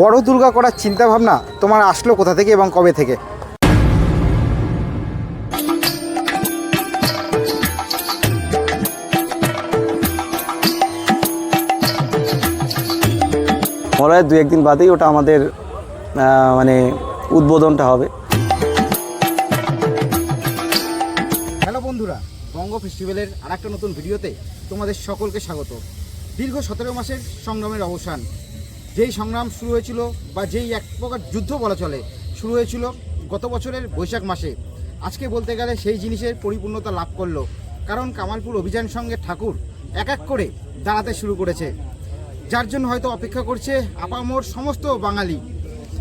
বড় দুর্গা করার চিন্তা ভাবনা তোমার আসলো কোথা থেকে এবং কবে থেকে? মলয়ের দু একদিন বাদেই ওটা আমাদের মানে উদ্বোধনটা হবে। হ্যালো বন্ধুরা বঙ্গ ফেস্টিভ্যালের আর একটা নতুন ভিডিওতে তোমাদের সকলকে স্বাগত। দীর্ঘ সতেরো মাসের সংগ্রামের অবসান। যেই সংগ্রাম শুরু হয়েছিল বা যেই এক প্রকার যুদ্ধ বলা চলে, শুরু হয়েছিল গত বছরের বৈশাখ মাসে। আজকে বলতে গেলে সেই জিনিসের পরিপূর্ণতা লাভ করল। কারণ কামালপুর অভিযান সঙ্গে ঠাকুর এক এক করে দাঁড়াতে শুরু করেছে। যার জন্য হয়তো অপেক্ষা করছে আপামোর সমস্ত বাঙালি।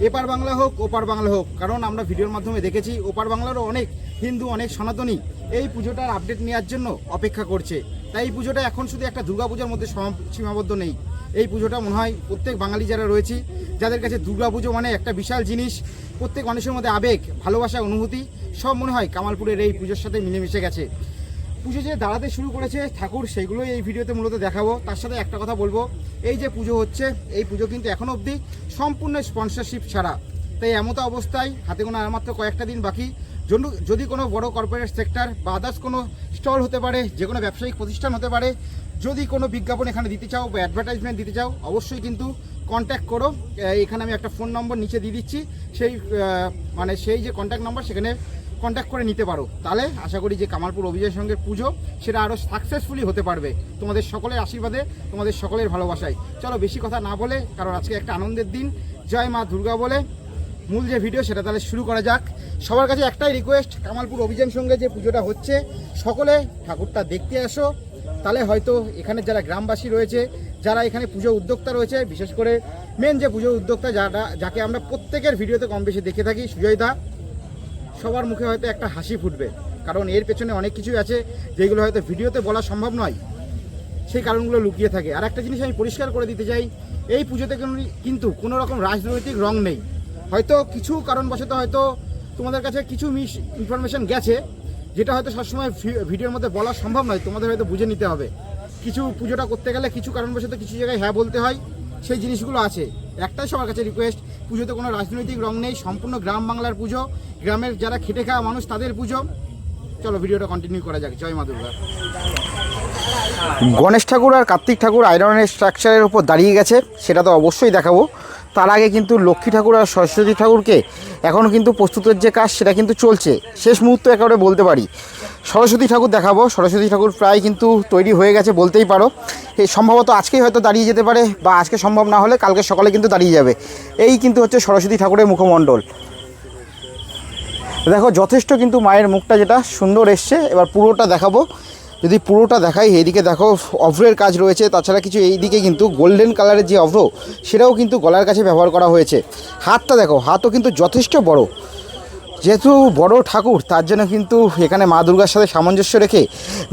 এপার বাংলা হোক, ওপার বাংলা হোক, কারণ আমরা ভিডিওর মাধ্যমে দেখেছি ওপার বাংলারও অনেক হিন্দু, অনেক সনাতনী এই পুজোটার আপডেট নেওয়ার জন্য অপেক্ষা করছে। তাই এই পুজোটা এখন শুধু একটা দুর্গাপূজার মধ্যে সীমাবদ্ধ নেই। এই পুজোটা মনে হয় প্রত্যেক বাঙালি যারা রয়েছে, যাদের কাছে দুর্গাপুজো মানে একটা বিশাল জিনিস, প্রত্যেক মানুষের মধ্যে আবেগ, ভালোবাসা, অনুভূতি, সব মনে হয় কামালপুরের এই পুজোর সাথে মিলেমিশে গেছে। পুজো যে দাঁড়াতে শুরু করেছে, ঠাকুর সেইগুলোই এই ভিডিওতে মূলত দেখাবো। তার সাথে একটা কথা বলব, এই যে পুজো হচ্ছে, এই পুজো কিন্তু এখনও অবধি সম্পূর্ণ স্পন্সরশিপ ছাড়া। তাই এমতো অবস্থায় হাতে কোনো আর মাত্র কয়েকটা দিন বাকি। যদি কোনো বড় কর্পোরেট সেক্টর বা আদার্স কোনো স্টল হতে পারে, যে কোনো ব্যবসায়িক প্রতিষ্ঠান হতে পারে, যদি কোনো বিজ্ঞাপন এখানে দিতে চাও বা অ্যাডভার্টাইজমেন্ট দিতে চাও, অবশ্যই কিন্তু কন্ট্যাক্ট করো। এখানে আমি একটা ফোন নম্বর নিচে দিয়ে দিচ্ছি। সেই মানে সেই যে কন্ট্যাক্ট নম্বর সেখানে কন্ট্যাক্ট করে নিতে পারো। তাহলে আশা করি যে কামালপুর অভিজয় সঙ্গে পুজো সেটা আরও সাকসেসফুলি হতে পারবে। তোমাদের সকলের আশীর্বাদে, তোমাদের সকলের ভালোবাসায়। চলো বেশি কথা না বলে, কারণ আজকে একটা আনন্দের দিন। জয় মা দুর্গা বলে মূল যে ভিডিও সেটা তাহলে শুরু করা যাক। সবার কাছে একটাই রিকোয়েস্ট কামালপুর অভিযান সঙ্গে যে পুজোটা হচ্ছে, সকলে ঠাকুরটা দেখতে আসো। তাহলে হয়তো এখানে যারা গ্রামবাসী রয়েছে, যারা এখানে পুজো উদ্যোক্তা রয়েছে, বিশেষ করে মেন যে পুজো উদ্যোক্তা যারা, যাকে আমরা প্রত্যেকের ভিডিওতে কম বেশি দেখে থাকি, সুজয় দা। সবার মুখে হয়তো একটা হাসি ফুটবে। কারণ এর পেছনে অনেক কিছুই আছে, যেগুলো হয়তো ভিডিওতে বলা সম্ভব নয়। সেই কারণগুলো লুকিয়ে থাকে। আর একটা জিনিস আমি পরিষ্কার করে দিতে চাই, এই পুজোতে কোনো- কিন্তু কোনো রকম রাজনৈতিক রং নেই। হয়তো কিছু কারণবশত হয়তো তোমাদের কাছে কিছু মিস ইনফরমেশন গেছে, যেটা হয়তো সবসময় ভিডিওর মধ্যে বলা সম্ভব নয়, তোমাদের হয়তো বুঝে নিতে হবে। কিছু পুজোটা করতে গেলে কিছু কারণবশত কিছু জায়গায় হ্যাঁ বলতে হয়, সেই জিনিসগুলো আছে। একটাই সবার কাছে রিকোয়েস্ট পুজোতে কোনো রাজনৈতিক রং নেই, সম্পূর্ণ গ্রাম বাংলার পুজো। গ্রামের যারা খেটে খাওয়া মানুষ, তাদের পুজো। চলো, ভিডিওটা কন্টিনিউ করা যাক। জয় মা দুর্গা। গণেশ ঠাকুর আর কার্তিক ঠাকুর আয়রনের স্ট্রাকচারের উপর দাঁড়িয়ে গেছে, সেটা তো অবশ্যই দেখাবো। তার আগে কিন্তু লক্ষ্মী ঠাকুর আর সরস্বতী ঠাকুরকে এখনও কিন্তু প্রস্তুতের যে কাজ, সেটা কিন্তু চলছে। শেষ মুহূর্ত একেবারে বলতে পারি সরস্বতী ঠাকুর দেখাবো। সরস্বতী ঠাকুর প্রায় কিন্তু তৈরি হয়ে গেছে বলতেই পারো। এই সম্ভবত আজকেই হয়তো দাঁড়িয়ে যেতে পারে বা আজকে সম্ভব না হলে কালকে সকালে কিন্তু দাঁড়িয়ে যাবে। এই কিন্তু হচ্ছে সরস্বতী ঠাকুরের মুখমণ্ডল। দেখো, যথেষ্ট কিন্তু মায়ের মুখটা যেটা সুন্দর এসছে। এবার পুরোটা দেখাবো। যদি পুরোটা দেখাই এইদিকে দেখো অভ্রের কাজ রয়েছে। তাছাড়া কিছু এইদিকে কিন্তু গোল্ডেন কালারের যে অভ্র, সেটাও কিন্তু গলার কাছে ব্যবহার করা হয়েছে। হাতটা দেখো, হাতও কিন্তু যথেষ্ট বড়। যেহেতু বড় ঠাকুর, তার জন্য কিন্তু এখানে মা দুর্গার সাথে সামঞ্জস্য রেখে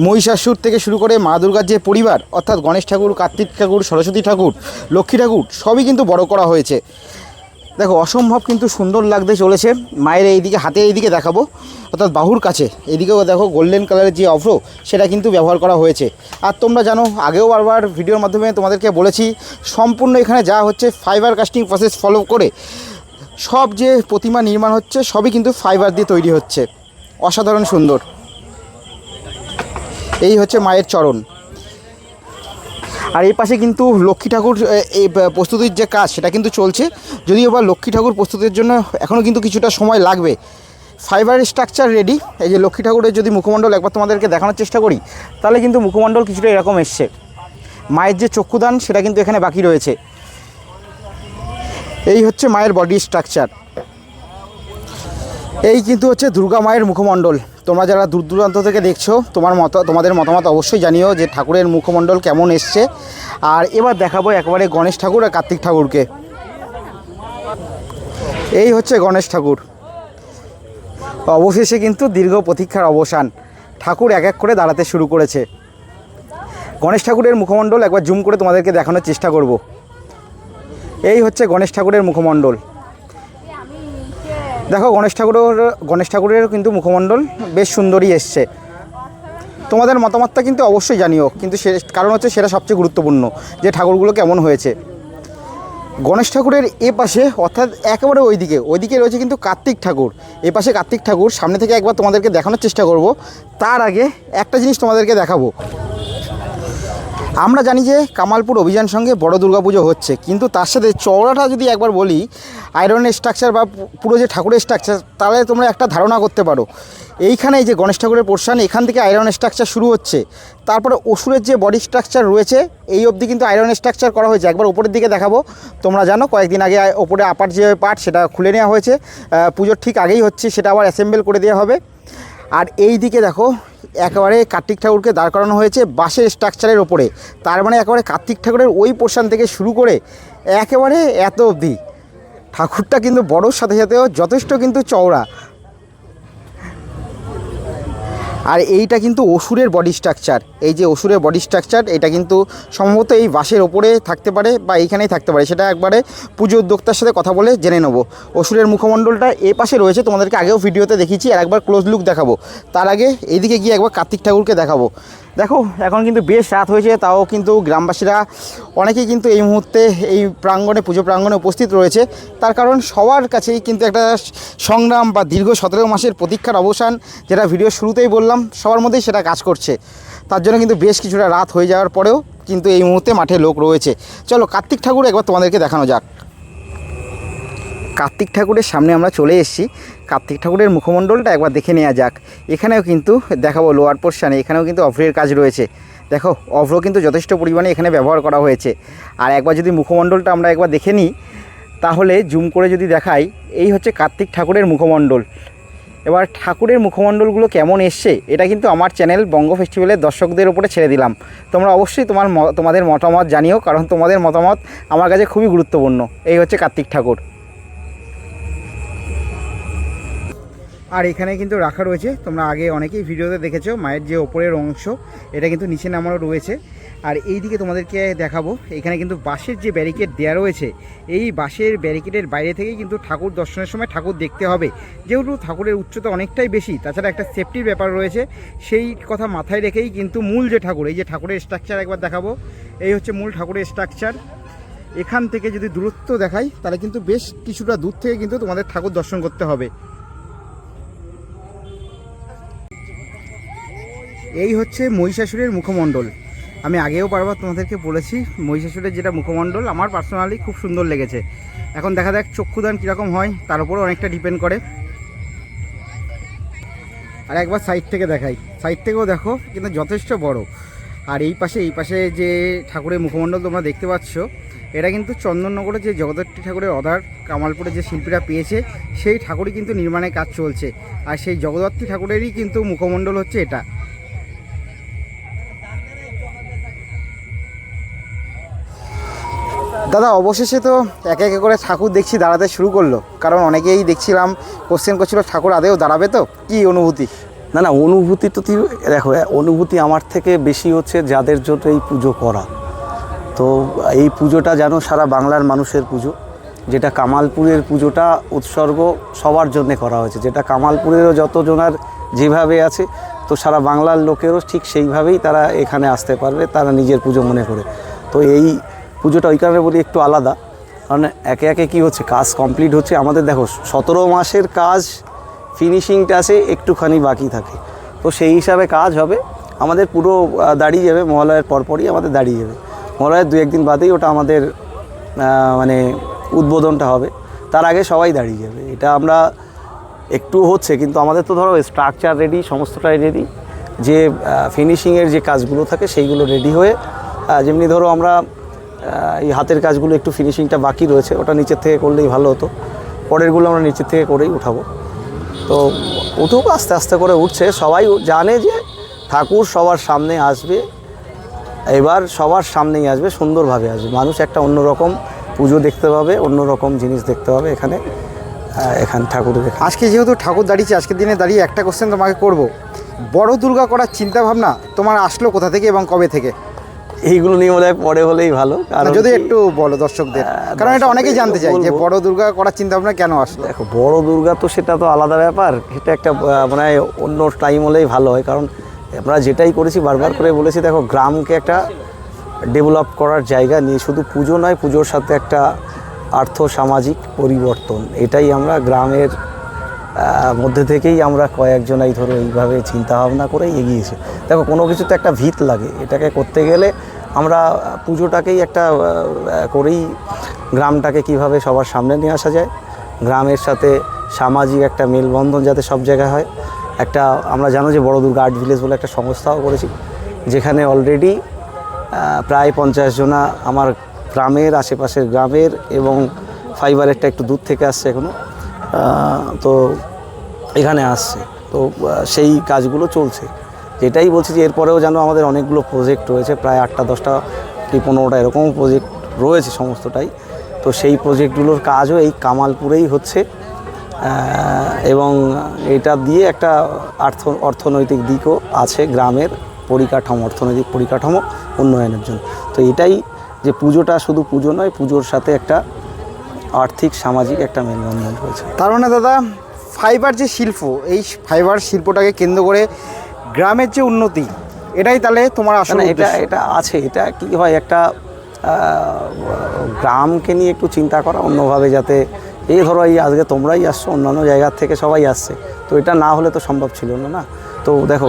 মহিষাসুর থেকে শুরু করে মা দুর্গার যে পরিবার, অর্থাৎ গণেশ ঠাকুর, কার্তিক ঠাকুর, সরস্বতী ঠাকুর, লক্ষ্মী ঠাকুর, সবই কিন্তু বড় করা হয়েছে। দেখো, অসম্ভব কিন্তু সুন্দর লাগতে চলেছে। মায়ের এইদিকে, হাতে এইদিকে দেখাবো। অর্থাৎ বাহুর কাছে এদিকেও দেখো গোল্ডেন কালারের যে অভ্র, সেটা কিন্তু ব্যবহার করা হয়েছে। আর তোমরা জানো, আগেও বারবার ভিডিওর মাধ্যমে তোমাদেরকে বলেছি, সম্পূর্ণ এখানে যা হচ্ছে ফাইবার কাস্টিং প্রসেস ফলো করে সব যে প্রতিমা নির্মাণ হচ্ছে, সবই কিন্তু ফাইবার দিয়ে তৈরি হচ্ছে। অসাধারণ সুন্দর। এই হচ্ছে মায়ের চরণ। আর এই পাশে কিন্তু লক্ষ্মী ঠাকুর এই প্রস্তুতির যে কাজ, সেটা কিন্তু চলছে। যদিও বা লক্ষ্মী ঠাকুর প্রস্তুতির জন্য এখনও কিন্তু কিছুটা সময় লাগবে। ফাইবার স্ট্রাকচার রেডি এই যে লক্ষ্মী ঠাকুরের যদি মুখমণ্ডল একবার তোমাদেরকে দেখানোর চেষ্টা করি, তাহলে কিন্তু মুখমণ্ডল কিছুটা এরকম এসছে। মায়ের যে চক্ষুদান, সেটা কিন্তু এখানে বাকি রয়েছে। এই হচ্ছে মায়ের বডি স্ট্রাকচার এই কিন্তু হচ্ছে দুর্গা মায়ের মুখমণ্ডল। তোমরা যারা দূর দূরান্ত থেকে দেখছ, তোমার মত, তোমাদের মতামত অবশ্যই জানিও যে ঠাকুরের মুখমণ্ডল কেমন এসছে। আর এবার দেখাবো একবারে গণেশ ঠাকুর আর কার্তিক ঠাকুরকে। এই হচ্ছে গণেশ ঠাকুর। অবশেষে কিন্তু দীর্ঘ প্রতীক্ষার অবসান। ঠাকুর এক এক করে দাঁড়াতে শুরু করেছে। গণেশ ঠাকুরের মুখমণ্ডল একবার জুম করে তোমাদেরকে দেখানোর চেষ্টা করব। এই হচ্ছে গণেশ ঠাকুরের মুখমণ্ডল। দেখো, গণেশ ঠাকুরের গণেশ ঠাকুরের কিন্তু মুখমণ্ডল বেশ সুন্দরই এসছে। তোমাদের মতামতটা কিন্তু অবশ্যই জানিও, কিন্তু সে, কারণ হচ্ছে সেটা সবচেয়ে গুরুত্বপূর্ণ যে ঠাকুরগুলো কেমন হয়েছে। গণেশ ঠাকুরের এ পাশে, অর্থাৎ একেবারে ওইদিকে ওইদিকে রয়েছে কিন্তু কার্তিক ঠাকুর। এ পাশে কার্তিক ঠাকুর, সামনে থেকে একবার তোমাদেরকে দেখানোর চেষ্টা করব। তার আগে একটা জিনিস তোমাদেরকে দেখাবো। আমরা জানি যে কামালপুর অভিযান সঙ্গে বড় দুর্গাপুজো হচ্ছে, কিন্তু তার সাথে চওড়াটা যদি একবার বলি আয়রনের স্ট্রাকচার বা পুরো যে ঠাকুরের স্ট্রাকচার তাহলে তোমরা একটা ধারণা করতে পারো। এইখানে যে গণেশ ঠাকুরের পোর্শন এখান থেকে আয়রনের স্ট্রাকচার শুরু হচ্ছে। তারপরে অসুরের যে বডি স্ট্রাকচার রয়েছে, এই অবধি কিন্তু আয়রনের স্ট্রাকচার করা হয়েছে। একবার উপরের দিকে দেখাবো। তোমরা জানো, কয়েকদিন আগে ওপরে আপার যে পার্ট সেটা খুলে নেওয়া হয়েছে। পুজোর ঠিক আগেই হচ্ছে, সেটা আবার অ্যাসেম্বল করে দেওয়া হবে। আর এই দিকে দেখো একেবারে কার্তিক ঠাকুরকে দাঁড় করানো হয়েছে বাসের স্ট্রাকচারের ওপরে। তার মানে একেবারে কার্তিক ঠাকুরের ওই পোর্শান থেকে শুরু করে একেবারে এত অবধি। ঠাকুরটা কিন্তু বড়োর সাথে সাথেও যথেষ্ট কিন্তু চওড়া। আর এইটা কিন্তু অসুরের বডি স্ট্রাকচার এই যে অসুরের বডি স্ট্রাকচার এটা কিন্তু সম্ভবত এই বাঁশের ওপরে থাকতে পারে বা এইখানেই থাকতে পারে। সেটা একবারে পুজো উদ্যোক্তার সাথে কথা বলে জেনে নেব। অসুরের মুখমণ্ডলটা এ পাশে রয়েছে, তোমাদেরকে আগেও ভিডিওতে দেখিয়েছি, আর একবার ক্লোজ লুক দেখাবো। তার আগে এইদিকে গিয়ে একবার কার্তিক ঠাকুরকে দেখাবো। দেখো, এখন কিন্তু বেশ রাত হয়েছে, তাও কিন্তু গ্রামবাসীরা, অনেকেই কিন্তু এই মুহূর্তে এই প্রাঙ্গণে, পুজো প্রাঙ্গণে উপস্থিত রয়েছে। তার কারণ সবার কাছেই কিন্তু একটা সংগ্রাম বা দীর্ঘ সতেরো মাসের প্রতীক্ষার অবসান, যেটা ভিডিও শুরুতেই বললাম, সবার মধ্যেই সেটা কাজ করছে। তার জন্য কিন্তু বেশ কিছুটা রাত হয়ে যাওয়ার পরেও কিন্তু এই মুহূর্তে মাঠে লোক রয়েছে। চলো, কার্তিক ঠাকুর একবার তোমাদেরকে দেখানো যাক। কার্তিক ঠাকুরের সামনে আমরা চলে এসেছি। কার্তিক ঠাকুরের মুখমণ্ডলটা একবার দেখে নেওয়া যাক। এখানেও কিন্তু দেখাবো লোয়ার পোর্শানে এখানেও কিন্তু অভ্রের কাজ রয়েছে। দেখো, অভ্র কিন্তু যথেষ্ট পরিমাণে এখানে ব্যবহার করা হয়েছে। আর একবার যদি মুখমণ্ডলটা আমরা একবার দেখে নিই, তাহলে জুম করে যদি দেখাই, এই হচ্ছে কার্তিক ঠাকুরের মুখমণ্ডল। এবার ঠাকুরের মুখমণ্ডলগুলো কেমন এসছে, এটা কিন্তু আমার চ্যানেল বঙ্গ ফেস্টিভ্যালের দর্শকদের উপরে ছেড়ে দিলাম। তোমরা অবশ্যই তোমার তোমাদের মতামত জানিও, কারণ তোমাদের মতামত আমার কাছে খুবই গুরুত্বপূর্ণ। এই হচ্ছে কার্তিক ঠাকুর। আর এখানে কিন্তু রাখা রয়েছে। তোমরা আগে অনেকেই ভিডিওতে দেখেছ মায়ের যে ওপরের অংশ, এটা কিন্তু নিচে নামানো রয়েছে। আর এই দিকে তোমাদেরকে দেখাবো, এখানে কিন্তু বাঁশের যে ব্যারিকেড দেওয়া রয়েছে, এই বাঁশের ব্যারিকেডের বাইরে থেকেই কিন্তু ঠাকুর দর্শনের সময় ঠাকুর দেখতে হবে। যেহেতু ঠাকুরের উচ্চতা অনেকটাই বেশি, তাছাড়া একটা সেফটির ব্যাপার রয়েছে। সেই কথা মাথায় রেখেই কিন্তু মূল যে ঠাকুর, এই যে ঠাকুরের স্ট্রাকচার একবার দেখাবো, এই হচ্ছে মূল ঠাকুরের স্ট্রাকচার এখান থেকে যদি দূরত্ব দেখাই, তাহলে কিন্তু বেশ কিছুটা দূর থেকে কিন্তু তোমাদের ঠাকুর দর্শন করতে হবে। এই হচ্ছে মহিষাসুরের মুখমণ্ডল। আমি আগেও বারবার তোমাদেরকে বলেছি, মহিষাসুরের যেটা মুখমণ্ডল, আমার পার্সোনালি খুব সুন্দর লেগেছে। এখন দেখা যাক চক্ষুদান কীরকম হয়, তার উপরে অনেকটা ডিপেন্ড করে। আর একবার সাইড থেকে দেখাই। সাইড থেকেও দেখো, কিন্তু যথেষ্ট বড়। আর এই পাশে এই পাশে যে ঠাকুরের মুখমণ্ডল তোমরা দেখতে পাচ্ছ, এটা কিন্তু চন্দননগরে যে জগদ্ধাত্রী ঠাকুরের অধার কামালপুরে যে শিল্পীরা পেয়েছে, সেই ঠাকুরই কিন্তু নির্মাণের কাজ চলছে। আর সেই জগদ্ধাত্রী ঠাকুরেরই কিন্তু মুখমণ্ডল হচ্ছে এটা। দাদা, অবশেষে তো একে একে করে ঠাকুর দেখছি, দাঁড়াতে শুরু করল। কারণ অনেকেই দেখছিলাম কোশ্চেন করছিল, ঠাকুর আদেও দাঁড়াবে তো? কি অনুভূতি? না না, অনুভূতি তো তুই, দেখো অনুভূতি আমার থেকে বেশি হচ্ছে যাদের জন্য এই পুজো করা। তো এই পুজোটা যেন সারা বাংলার মানুষের পুজো, যেটা কামালপুরের পুজোটা উৎসর্গ সবার জন্যে করা হয়েছে। যেটা কামালপুরেরও যতজনার যেভাবে আছে, তো সারা বাংলার লোকেরও ঠিক সেইভাবেই তারা এখানে আসতে পারবে, তারা নিজের পুজো মনে করে। তো এই পুজোটা ওই কারণে বলি একটু আলাদা। কারণ একে একে কি হচ্ছে, কাজ কমপ্লিট হচ্ছে। আমাদের দেখো, সতেরো মাসের কাজ ফিনিশিংটা আছে, একটুখানি বাকি থাকে। তো সেই হিসাবে কাজ হবে। আমাদের পুরো দাঁড়িয়ে যাবে। মহালয়ের পরপরই আমাদের দাঁড়িয়ে যাবে। মহালয়ের দু একদিন বাদেই ওটা আমাদের মানে উদ্বোধনটা হবে। তার আগে সবাই দাঁড়িয়ে যাবে। এটা আমরা একটু হচ্ছে, কিন্তু আমাদের তো ধরো স্ট্রাকচার রেডি সমস্তটাই রেডি যে ফিনিশিংয়ের যে কাজগুলো থাকে, সেইগুলো রেডি হয়ে যেমনি ধরো আমরা এই হাতের কাজগুলো, একটু ফিনিশিংটা বাকি রয়েছে, ওটা নিচের থেকে করলেই ভালো হতো। পরেরগুলো আমরা নিচের থেকে করেই উঠাবো। তো উঠুক, আস্তে আস্তে করে উঠছে। সবাই জানে যে ঠাকুর সবার সামনে আসবে। এবার সবার সামনেই আসবে, সুন্দরভাবে আসবে। মানুষ একটা অন্যরকম পুজো দেখতে পাবে, অন্যরকম জিনিস দেখতে পাবে এখানে। এখানে ঠাকুর আজকে যেহেতু ঠাকুর দাঁড়িয়েছে, আজকের দিনে দাঁড়িয়ে একটা কোশ্চেন তোমাকে করব। বড় দুর্গা করার চিন্তাভাবনা তোমার আসলো কোথা থেকে এবং কবে থেকে? এইগুলো নিয়ে মনে হয় পরে হলেই ভালো কারণ যদি একটু বলো দর্শকদের কারণ এটা অনেকেই জানতে চাই যে। বড় দুর্গা করার চিন্তা ভাবনা কেন আসলো দেখো বড় দুর্গা তো সেটা তো আলাদা ব্যাপার সেটা একটা মানে অন্য টাইম হলেই ভালো হয় কারণ আমরা যেটাই করেছি বারবার করে বলেছি দেখো গ্রামকে একটা ডেভেলপ করার জায়গা নিয়ে শুধু পুজো নয় পুজোর সাথে একটা আর্থ সামাজিক পরিবর্তন এটাই আমরা গ্রামের মধ্যে থেকেই আমরা কয়েকজন এই ধরো এইভাবে চিন্তা ভাবনা করে এগিয়েছি দেখো, কোনো কিছুতে একটা ভিত লাগে। এটাকে করতে গেলে আমরা পুজোটাকেই একটা করেই গ্রামটাকে কীভাবে সবার সামনে নিয়ে আসা যায়। গ্রামের সাথে সামাজিক একটা মেলবন্ধন যাতে সব জায়গায় হয়। একটা, আমরা জানো যে বড় দুর্গা আর্ট ভিলেজ বলে একটা সংস্থাও করেছি, যেখানে অলরেডি প্রায় পঞ্চাশ জনা আমার গ্রামের আশেপাশের গ্রামের এবং ফাইবারেরটা একটু দূর থেকে আসছে এখনও তো এখানে আসছে। তো সেই কাজগুলো চলছে। যেটাই বলছি যে এরপরেও যেন আমাদের অনেকগুলো প্রজেক্ট রয়েছে, প্রায় আটটা, দশটা কি পনেরোটা এরকম প্রজেক্ট রয়েছে সমস্তটাই। তো সেই প্রজেক্টগুলোর কাজও এই কামালপুরেই হচ্ছে। এবং এটা দিয়ে একটা আর্থ, অর্থনৈতিক দিকও আছে গ্রামের পরিকাঠামো, অর্থনৈতিক পরিকাঠামো উন্নয়নের জন্য। তো এটাই যে পুজোটা শুধু পুজো নয়, পুজোর সাথে একটা আর্থিক, সামাজিক একটা মেলবন্ধন রয়েছে। তার মানে দাদা ফাইবার যে শিল্প, এই ফাইবার শিল্পটাকে কেন্দ্র করে গ্রামের যে উন্নতি এটাই তাহলে তোমার আসলে মানে এটা এটা আছে এটা কি হয় একটা গ্রামকে নিয়ে একটু চিন্তা করা অন্যভাবে যাতে এই ধরো এই আজকে তোমরাই আসছো অন্যান্য জায়গার থেকে সবাই আসছে তো এটা না হলে তো সম্ভব ছিল না না? তো দেখো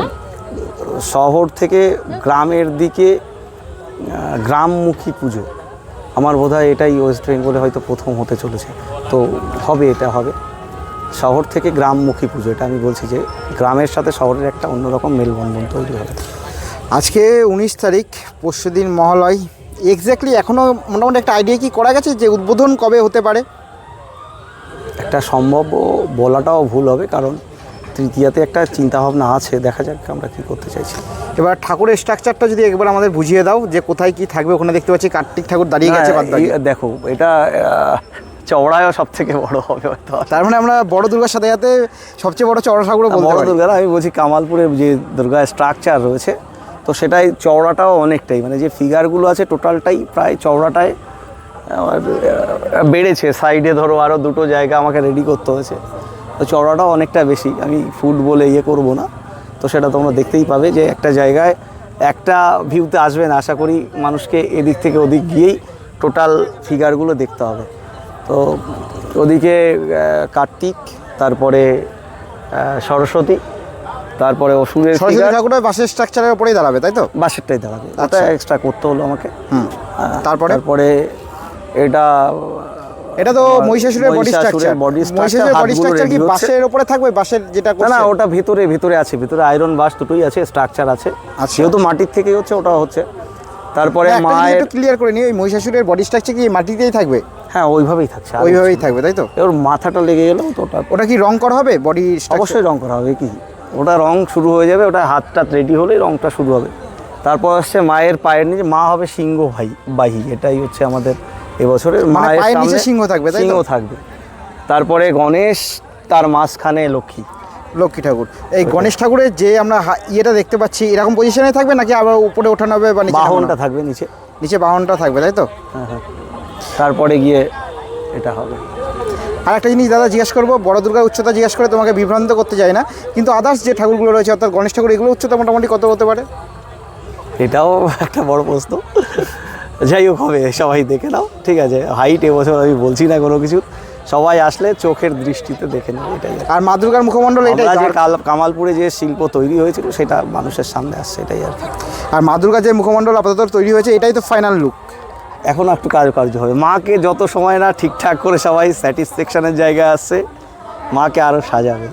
শহর থেকে গ্রামের দিকে গ্রামমুখী পুজো আমার বোধ হয় এটাই ওয়েস্ট বেঙ্গলে হয়তো প্রথম হতে চলেছে তো হবে এটা হবে। শহর থেকে গ্রামমুখী পুজো এটা আমি বলছি যে গ্রামের সাথে শহরের একটা অন্যরকম মেলবন্ধন তৈরি হবে। আজকে উনিশ তারিখ পরশু দিন মহালয়। এক্স্যাক্টলি এখনও মোটামুটি একটা আইডিয়া কি করা গেছে যে উদ্বোধন কবে হতে পারে? একটা সম্ভব বলাটাও ভুল হবে কারণ তৃতীয়াতে একটা চিন্তাভাবনা আছে দেখা যাক আমরা কি করতে চাইছি। এবার ঠাকুরের স্ট্রাকচারটা যদি একবার আমাদের বুঝিয়ে দাও যে কোথায় কি থাকবে ওখানে দেখতে পাচ্ছি কার্তিক ঠাকুর দাঁড়িয়ে গেছে দেখো এটা চওড়ায়ও সব থেকে বড় হবে হয়তো। তার মানে আমরা বড় দুর্গার সাথে সাথে সবচেয়ে বড় চওড়া বলতে বড় দুর্গা আমি বলছি কামালপুরে যে দুর্গা স্ট্রাকচার রয়েছে তো সেটাই চওড়াটাও অনেকটাই মানে যে ফিগারগুলো আছে টোটালটাই প্রায় চওড়াটায় আমার, বেড়েছে। সাইডে ধরো আরও দুটো জায়গা আমাকে রেডি করতে হয়েছে। তো চওড়াটাও অনেকটা বেশি আমি ফুড বলে ইয়ে করব না। তো সেটা তোমরা দেখতেই পাবে যে একটা জায়গায় একটা ভিউতে আসবে না আশা করি মানুষকে এদিক থেকে ওদিক গিয়েই টোটাল ফিগারগুলো দেখতে হবে। তো ওদিকে কার্তিক তারপরে সরস্বতী তারপরে অসুরের সরস্বতী ঠাকুরের বাসের স্ট্রাকচারের উপরেই দাঁড়াবে তাই তো? বাঁশেরটাই দাঁড়াবে। ওটা আচ্ছা। এক্সট্রা করতে হলো আমাকে। তারপরে? তারপরে এটা এটা তো মহিষাসুরের বডি স্ট্রাকচার বডি মহিষাসুরের বডি স্ট্রাকচার কি বাসের উপরে থাকবে? বাসের যেটা না না ওটা ভিতরে ভিতরে আছে ভিতরে আয়রন বাস দুটোই আছে স্ট্রাকচার আছে। আচ্ছা। যেহেতু মাটির থেকেই হচ্ছে ওটা হচ্ছে। তারপরে মায়ের একটু ক্লিয়ার করে নিই ওই মহিষাসুরের বডি স্ট্রাকচার কি মাটিতেই থাকবে? হ্যাঁ ওইভাবেই থাকছে। ওইভাবেই থাকবে তাই তো? ওর মাথাটা লেগে গেলেও তো ওটা ওটা কি রং করা হবে? বডি অবশ্যই রং করা হবে কি? ওটা রং শুরু হয়ে যাবে ওটা হাতটা রেডি হলেই রংটা শুরু হবে। তারপর আসছে মায়ের পায়ের নিচে মা হবে সিংহ ভাই বাহি এটাই হচ্ছে আমাদের এবছরের মানে মায়ের পায়ের নিচে সিংহ থাকবে? সিংহ থাকবে। তারপরে গণেশ তার মাঝখানে লক্ষ্মী। লক্ষ্মী ঠাকুর। এই গণেশ ঠাকুরের যে আমরা ইয়েটা দেখতে পাচ্ছি এরকম পজিশনে থাকবে নাকি আবার উপরে ওঠানো হবে বা বাহনটা থাকবে নিচে। নিচে বাহনটা থাকবে তাই তো? হ্যাঁ হ্যাঁ। তারপরে গিয়ে এটা হবে। আর একটা জিনিস দাদা জিজ্ঞেস করব বড় দুর্গার উচ্চতা জিজ্ঞেস করে তোমাকে বিভ্রান্ত করতে চাই না কিন্তু আদার্স যে ঠাকুরগুলো রয়েছে অর্থাৎ গণেশ ঠাকুর এগুলো উচ্চতা মোটামুটি কত হতে পারে? এটাও একটা বড় প্রশ্ন। যাই হোক হবে সবাই দেখে নাও ঠিক আছে? হাইট এবছর আমি বলছি না কোনো কিছু। সবাই আসলে চোখের দৃষ্টিতে দেখে নেবে এটাই আর মা দুর্গার মুখমণ্ডল এটাই আমরা যে কাল- কামালপুরে যে শিল্প তৈরি হয়েছিল সেটা মানুষের সামনে আসছে এটাই আর কি। আর মা দুর্গার যে মুখমণ্ডল আপাতত তৈরি হয়েছে এটাই তো ফাইনাল লুক এখন একটু কার্যকার্য হবে। মাকে যত সময় না ঠিকঠাক করে সবাই স্যাটিসফ্যাকশনের জায়গা আছে মাকে আরও সাজাবে।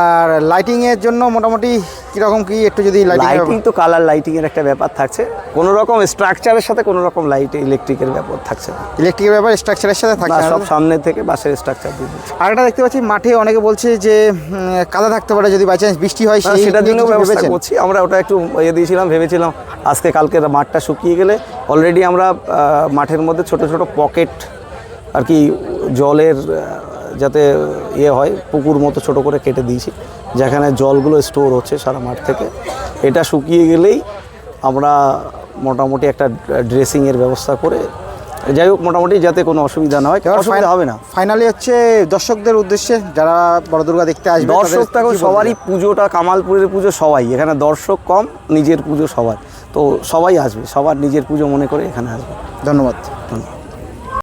আর লাইটিংয়ের জন্য মোটামুটি কীরকম কি একটু যদি লাইটিং লাইটিং তো কালার লাইটিং এর একটা ব্যাপার থাকছে। কোনো রকম স্ট্রাকচারের সাথে কোনো রকম লাইট ইলেকট্রিকের ব্যাপার থাকছে না। ইলেকট্রিকের ব্যাপার স্ট্রাকচারের সাথে থাকছে সব সামনে থেকে বাসের স্ট্রাকচার দিয়ে দিচ্ছে। আর একটা দেখতে পাচ্ছি মাঠে অনেকে বলছে যে কাদা থাকতে পারে যদি বাই চান্স বৃষ্টি হয় সেটার জন্য ব্যবস্থা করছি। আমরা ওটা একটু ইয়ে দিয়েছিলাম ভেবেছিলাম আজকে কালকে মাঠটা শুকিয়ে গেলে অলরেডি আমরা মাঠের মধ্যে ছোট ছোট পকেট আর কি জলের যাতে ইয়ে হয় পুকুর মতো ছোট করে কেটে দিয়েছি যেখানে জলগুলো স্টোর হচ্ছে সারা মাঠ থেকে। এটা শুকিয়ে গেলেই আমরা মোটামুটি একটা ড্রেসিংয়ের ব্যবস্থা করে যাই হোক মোটামুটি যাতে কোনো অসুবিধা না হয় অসুবিধা হবে না। ফাইনালি হচ্ছে দর্শকদের উদ্দেশ্যে যারা বড় দুর্গা দেখতে আসবে দর্শক এখন সবারই পুজোটা কামালপুরের পুজো সবাই এখানে দর্শক কম নিজের পুজো সবার। তো সবাই আসবে সবার নিজের পুজো মনে করে এখানে আসবে। ধন্যবাদ। ধন্যবাদ।